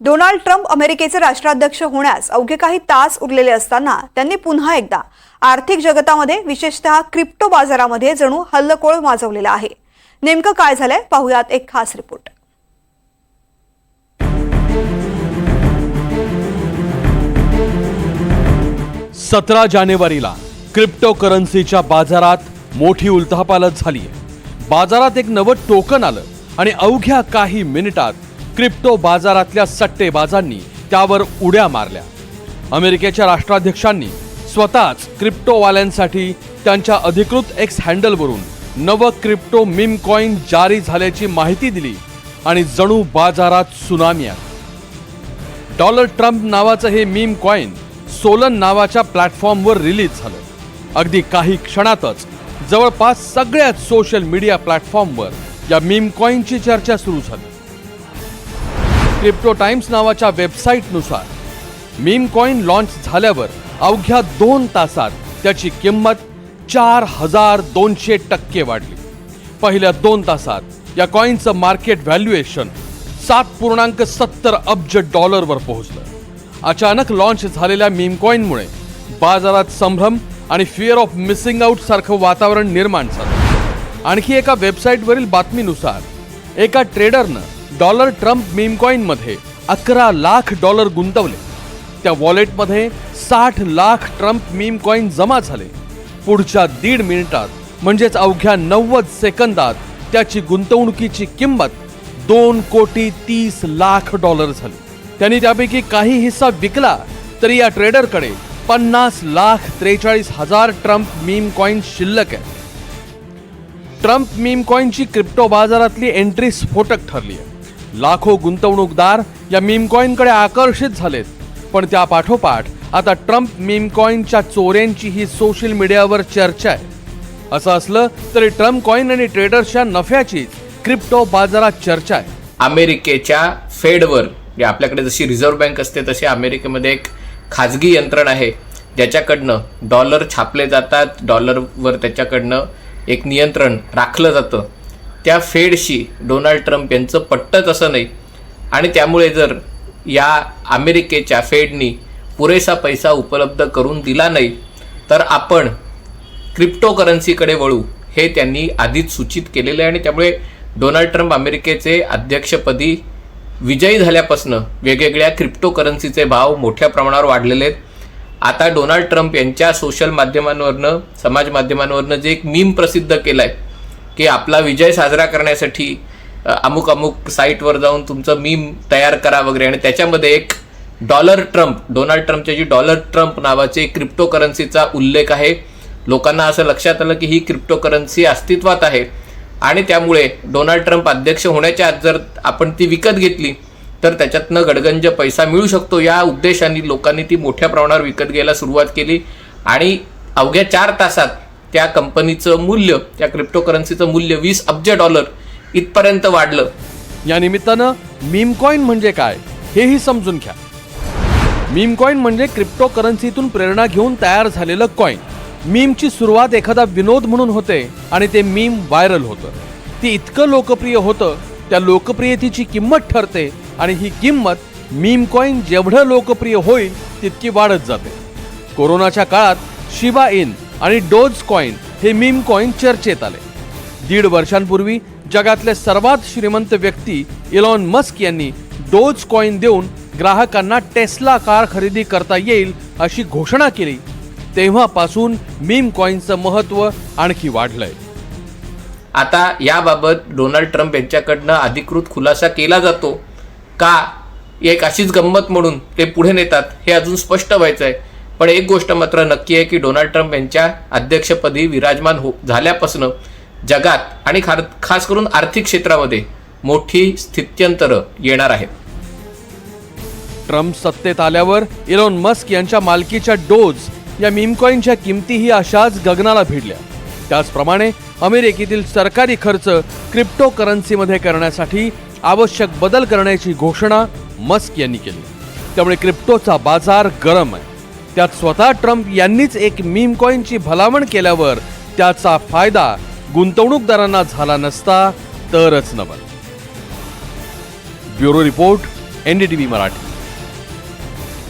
Donald Trump अमेरिकेचे राष्ट्राध्यक्ष होण्यास अवघे काही तास उरलेले असताना त्यांनी पुन्हा एकदा आर्थिक जगतामध्ये विशेषतः क्रिप्टो बाजारामध्ये जणू हल्लकोळ माजवलेला आहे. नेमकं काय झालंय? पाहुयात एक खास रिपोर्ट. सतरा जानेवारीला क्रिप्टो करन्सीच्या बाजारात मोठी उलथापालथ झाली बाजारात एक नवं टोकन आलं आणि अवघ्या काही मिनिटात क्रिप्टो बाजारातल्या सट्टेबाजांनी त्यावर उड्या मारल्या. अमेरिकेच्या राष्ट्राध्यक्षांनी स्वतःच क्रिप्टोवाल्यांसाठी त्यांच्या अधिकृत एक्स हँडलवरून नवं क्रिप्टो मिम कॉईन जारी झाल्याची माहिती दिली आणि जणू बाजारात सुनामी आली. डॉलर ट्रम्प नावाचं हे मीम कॉईन सोलन नावाच्या प्लॅटफॉर्मवर रिलीज झालं. अगदी काही क्षणातच जवळपास सगळ्याच सोशल मीडिया प्लॅटफॉर्मवर या मीम कॉईनची चर्चा सुरू झाली. क्रिप्टो टाइम्स नावाच्या वेबसाईटनुसार. मीम कॉईन लॉन्च झाल्यावर अवघ्या दोन तासात त्याची किंमत चार हजार दोनशे टक्के वाढली. पहिल्या दोन तासात या कॉईनचं मार्केट व्हॅल्युएशन सात पूर्णांक सत्तर अब्ज डॉलरवर पोहोचलं. अचानक लॉन्च झालेल्या मीम कॉईनमुळे बाजारात संभ्रम आणि फिअर ऑफ मिसिंग आउट सारखं वातावरण निर्माण झालं. आणखी एका वेबसाईटवरील बातमीनुसार एका ट्रेडरनं डॉलर ट्रम्प मीमकॉईनमध्ये अकरा लाख डॉलर गुंतवले. त्या वॉलेटमध्ये साठ लाख ट्रम्प मीमकॉईन जमा झाले. पुढच्या दीड मिनिटात म्हणजेच अवघ्या नव्वद सेकंदात त्याची गुंतवणुकीची किंमत दोन कोटी तीस लाख डॉलर झाली. त्यांनी त्यापैकी काही हिस्सा विकला तरी या ट्रेडरकडे पन्नास लाख त्रेचाळीस हजार ट्रम्प मीम कॉईन शिल्लक आहे. ट्रम्प मीम कॉईनची क्रिप्टो बाजारातली एंट्री स्फोटक ठरली आहे. लाखो गुंतवणूकदार या मीमकॉईनकडे आकर्षित झालेत. पण त्या पाठोपाठ आता ट्रम्प मीमकॉईनच्या चोऱ्यांची ही सोशल मीडियावर चर्चा आहे. असं असलं तरी ट्रम्प कॉईन आणि ट्रेडर्सच्या नफ्याचीच क्रिप्टो बाजारात चर्चा आहे. अमेरिकेच्या फेडवर म्हणजे आपल्याकडे जशी रिझर्व्ह बँक असते तशी अमेरिकेमध्ये एक खाजगी यंत्रणा आहे ज्याच्याकडनं डॉलर छापले जातात डॉलरवर त्याच्याकडनं एक नियंत्रण राखलं जातं. त्या फेडशी डोनाल्ड ट्रम्प यांचं पट्टच असं नाही. आणि त्यामुळे जर या अमेरिकेच्या फेडनी पुरेसा पैसा उपलब्ध करून दिला नाही तर आपण क्रिप्टो करन्सीकडे वळू हे त्यांनी आधीच सूचित केलेले आहे. आणि त्यामुळे डोनाल्ड ट्रम्प अमेरिकेचे अध्यक्षपदी विजयी झाल्यापासून वेगवेगळ्या क्रिप्टो करन्सीचे भाव मोठ्या प्रमाणावर वाढलेले आहेत. आता डोनाल्ड ट्रम्प यांच्या सोशल माध्यमांवरनं समाज माध्यमांवरनं जे एक मीम प्रसिद्ध केलं आहे की आपला विजय साजरा करण्यासाठी अमुक अमुक साईटवर जाऊन तुमचं मीम तयार करा वगैरे. आणि त्याच्यामध्ये एक डॉलर ट्रम्प डोनाल्ड ट्रम्पच्या जी डॉलर ट्रम्प नावाचे क्रिप्टो करन्सीचा उल्लेख आहे. लोकांना असं लक्षात आलं की ही क्रिप्टो करन्सी अस्तित्वात आहे. आणि त्यामुळे डोनाल्ड ट्रम्प अध्यक्ष होण्याच्या आत जर आपण ती विकत घेतली तर त्याच्यातनं गडगंज पैसा मिळू शकतो. या उद्देशाने लोकांनी ती मोठ्या प्रमाणावर विकत घ्यायला सुरुवात केली. आणि अवघ्या चार तासात त्या कंपनीचं मूल्य त्या क्रिप्टो करन्सीचं मूल्य वीस अब्ज डॉलर इथपर्यंत वाढलं. या निमित्तानं मीम म्हणजे काय हेही समजून घ्या. मीमकॉईन म्हणजे क्रिप्टो करन्सीतून प्रेरणा घेऊन तयार झालेलं कॉईन मीमची सुरुवात एखादा विनोद म्हणून होते आणि ते मीम व्हायरल होतं. ती इतकं लोकप्रिय होतं त्या लोकप्रियतेची किंमत ठरते आणि ही किंमत मीम जेवढं लोकप्रिय होईल तितकी वाढत जाते. कोरोनाच्या काळात शिबा इन आणि डोज कॉईन हे मीम कॉईन चर्चेत आले. दीड वर्षांपूर्वी जगातले सर्वात श्रीमंत व्यक्ती इलॉन मस्क यांनी डोज कॉईन देऊन ग्राहकांना टेस्ला कार खरेदी करता येईल अशी घोषणा केली. तेव्हापासून मीम कॉईनचं महत्त्व आणखी वाढलंय. आता याबाबत डोनाल्ड ट्रम्प यांच्याकडनं अधिकृत खुलासा केला जातो. का? एक अशीच गंमत म्हणून ते पुढे नेतात हे अजून स्पष्ट व्हायचं आहे पण एक गोष्ट मात्र नक्की आहे की डोनाल्ड ट्रम्प यांच्या अध्यक्षपदी विराजमान हो झाल्यापासून जगात आणि खार खास करून आर्थिक क्षेत्रामध्ये मोठी स्थित्यंतरं येणार आहेत. ट्रम्प सत्तेत आल्यावर इलॉन मस्क यांच्या मालकीच्या डोज या मिमकॉईनच्या किमतीही अशाच गगनाला भिडल्या. त्याचप्रमाणे अमेरिकेतील सरकारी खर्च क्रिप्टो करन्सीमध्ये करण्यासाठी आवश्यक बदल करण्याची घोषणा मस्क यांनी केली. त्यामुळे क्रिप्टोचा बाजार गरम आहे. त्यात स्वतः ट्रम्प यांनीच एक मीम कॉईनची भलावण केल्यावर त्याचा फायदा गुंतवणूकदारांना झाला नसता तरच नवल bureau report N D T V Marathi.